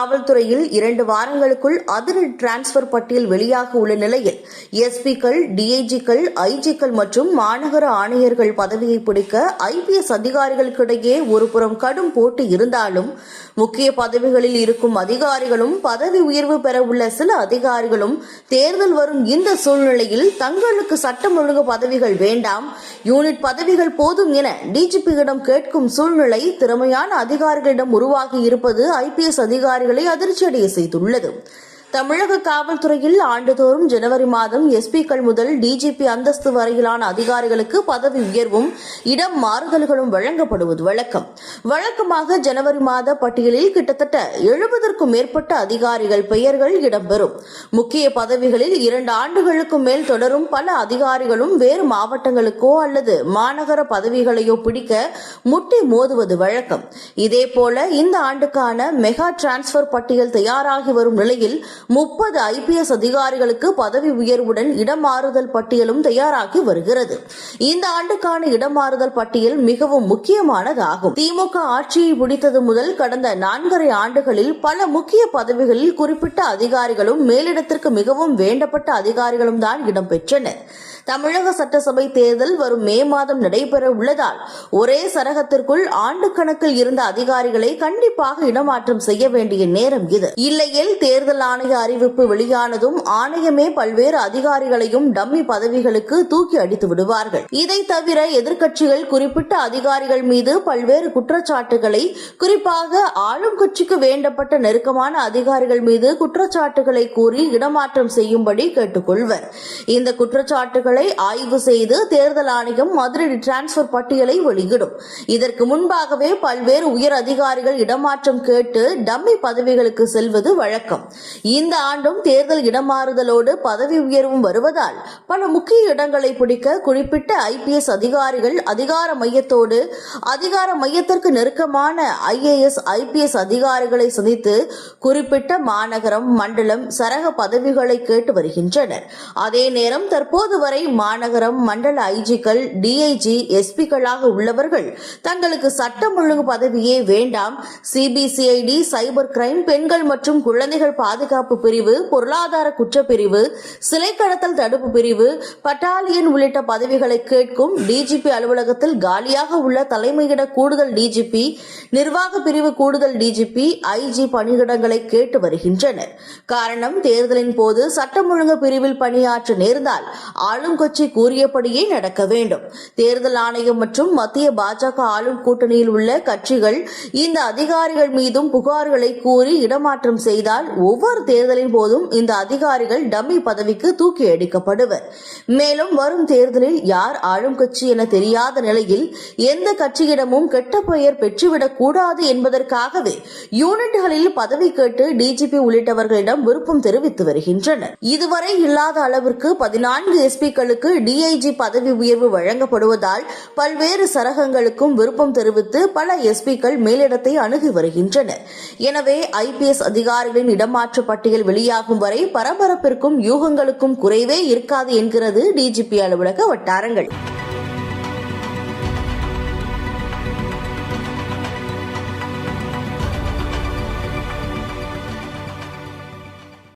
காவல்துறையில் இரண்டு வாரங்களுக்குள் அதிரடி டிரான்ஸ்பர் பட்டியல் வெளியாக உள்ள நிலையில் எஸ்பிக்கள் டிஐஜிக்கள் ஐஜிக்கள் மற்றும் மாநகர ஆணையர்கள் பதவியை பிடிக்க ஐபிஎஸ் அதிகாரிகளுக்கிடையே ஒருபுறம் கடும் போட்டி இருந்தாலும் முக்கிய பதவிகளில் இருக்கும் அதிகாரிகளும் பதவி உயர்வு பெற உள்ள சில அதிகாரிகளும் தேர்தல் வரும் இந்த சூழ்நிலையில் தங்களுக்கு சட்டம் ஒழுங்கு பதவிகள் வேண்டாம் யூனிட் பதவிகள் போதும் என டிஜிபியிடம் கேட்கும் சூழ்நிலை திறமையான அதிகாரிகளிடம் உருவாகி இருப்பது ஐபிஎஸ் அதிகாரிகள் அதிர்ச்சியடைய செய்துள்ளது. தமிழக காவல்துறையில் ஆண்டுதோறும் ஜனவரி மாதம் எஸ்பிக்கள் முதல் டிஜிபி அந்தஸ்து வரையிலான அதிகாரிகளுக்கு பதவி உயர்வும் இடம் மாறுதல்களும் வழங்கப்படுவது வழக்கம். வழக்கமாக ஜனவரி மாத பட்டியலில் கிட்டத்தட்ட எழுபதற்கும் மேற்பட்ட அதிகாரிகள் பெயர்கள் இடம்பெறும். முக்கிய பதவிகளில் இரண்டு ஆண்டுகளுக்கு மேல் தொடரும் பல அதிகாரிகளும் வேறு மாவட்டங்களுக்கோ அல்லது மாநகர பதவிகளையோ பிடிக்க முட்டி மோதுவது வழக்கம். இதேபோல இந்த ஆண்டுக்கான மெகா டிரான்ஸ்பர் பட்டியல் தயாராகி வரும் நிலையில் முப்பது ஐபிஎஸ் அதிகாரிகளுக்கு பதவி உயர்வுடன் இடமாறுதல் பட்டியலும் தயாராகி வருகிறது. இந்த ஆண்டுக்கான இடமாறுதல் பட்டியல் மிகவும் முக்கியமானதாகும். திமுக ஆட்சியை பிடித்தது முதல் கடந்த நான்கரை ஆண்டுகளில் பல முக்கிய பதவிகளில் குறிப்பிட்ட அதிகாரிகளும் மேலிடத்திற்கு மிகவும் வேண்டப்பட்ட அதிகாரிகளும் தான் இடம்பெற்றனர். தமிழக சட்டசபை தேர்தல் வரும் மே மாதம் நடைபெற உள்ளதால் ஒரே சரகத்திற்குள் ஆண்டு கணக்கில் இருந்த அதிகாரிகளை கண்டிப்பாக இடமாற்றம் செய்ய வேண்டிய நேரம் இது. இல்லையில் தேர்தல் ஆணைய அறிவிப்பு வெளியானதும் ஆணையமே பல்வேறு அதிகாரிகளையும் டம்மி பதவிகளுக்கு தூக்கி அடித்து விடுவார்கள். இதை தவிர எதிர்க்கட்சிகள் குறிப்பிட்ட அதிகாரிகள் மீது பல்வேறு குற்றச்சாட்டுகளை குறிப்பாக ஆளும் கட்சிக்கு வேண்டப்பட்ட நெருக்கமான அதிகாரிகள் மீது குற்றச்சாட்டுகளை கூறி இடமாற்றம் செய்யும்படி கேட்டுக்கொள்வர். இந்த குற்றச்சாட்டுகளை ஆய்வு செய்து தேர்தல் ஆணையம் மதுரை டிரான்ஸ்பர் பட்டியலை வெளியிடும். இதற்கு முன்பாகவே பல்வேறு உயர் அதிகாரிகள் இடமாற்றம் கேட்டு டம்மி பதவிகளுக்கு செல்வது வழக்கம். இந்த ஆண்டும் தேர்தல் இடமாறுதலோடு பதவி உயர்வும் வருவதால் பல முக்கிய இடங்களை பிடிக்க குறிப்பிட்ட ஐபிஎஸ் அதிகாரிகள் அதிகார மையத்தோடு அதிகார மையத்திற்கு நெருக்கமான ஐஏஎஸ் ஐபிஎஸ் அதிகாரிகளை சந்தித்து குறிப்பிட்ட மாநகரம் மண்டலம் சரக பதவிகளை கேட்டு வருகின்றனர். அதே நேரம் தற்போது வரை மாநகரம் மண்டல ஐஜிக்கள் டிஐஜி எஸ்பிக்களாக உள்ளவர்கள் தங்களுக்கு சட்டம் ஒழுங்கு பதவியே வேண்டாம். சிபிசிஐடி சைபர் கிரைம் பெண்கள் மற்றும் குழந்தைகள் பாதுகாப்பு பிரிவு பொருளாதார குற்றப்பிரிவு சிலை கடத்தல் தடுப்பு பிரிவு பட்டாலியன் உள்ளிட்ட பதவிகளை கேட்கும் டிஜிபி அலுவலகத்தில் காலியாக உள்ள தலைமையிட கூடுதல் டிஜிபி நிர்வாக பிரிவு கூடுதல் டிஜிபி ஐஜி பணியிடங்களை கேட்டு வருகின்றனர். காரணம் தேர்தலின் போது சட்டம் ஒழுங்கு பிரிவில் பணியாற்ற நேர்ந்தால் ஆளும் கட்சி கூறியபடியே நடக்க வேண்டும். தேர்தல் ஆணையம் மற்றும் மத்திய பாஜக ஆளும் கூட்டணியில் உள்ள கட்சிகள் இந்த அதிகாரிகள் மீதும் புகார்களை கூறி இடமாற்றம் செய்தால் ஒவ்வொரு தேர்தலின் போதும் இந்த அதிகாரிகள் டம்மி பதவிக்கு தூக்கி அடிக்கப்படுவர். மேலும் வரும் தேர்தலில் யார் ஆளும் கட்சி என தெரியாத நிலையில் எந்த கட்சியிடமும் கெட்ட பெயர் பெற்றுவிடக் கூடாது என்பதற்காகவே யூனிட்களில் பதவி கேட்டு டிஜிபி உள்ளிட்டவர்களிடம் விருப்பம் தெரிவித்து வருகின்றனர். இதுவரை இல்லாத அளவிற்கு பதினான்கு எஸ்பிக்களுக்கு டிஐஜி பதவி உயர்வு வழங்கப்படுவதால் பல்வேறு சரகங்களுக்கும் விருப்பம் தெரிவித்து பல எஸ்பிக்கள் மேலிடத்தை அணுகி வருகின்றனர். எனவே ஐபிஎஸ் அதிகாரிகளின் இடமாற்ற பட்டியல் வெளியாகும் வரை பரபரப்பிற்கும் யூகங்களுக்கும் குறைவே இருக்காது என்கிறது டிஜிபி அலுவலக வட்டாரங்கள்.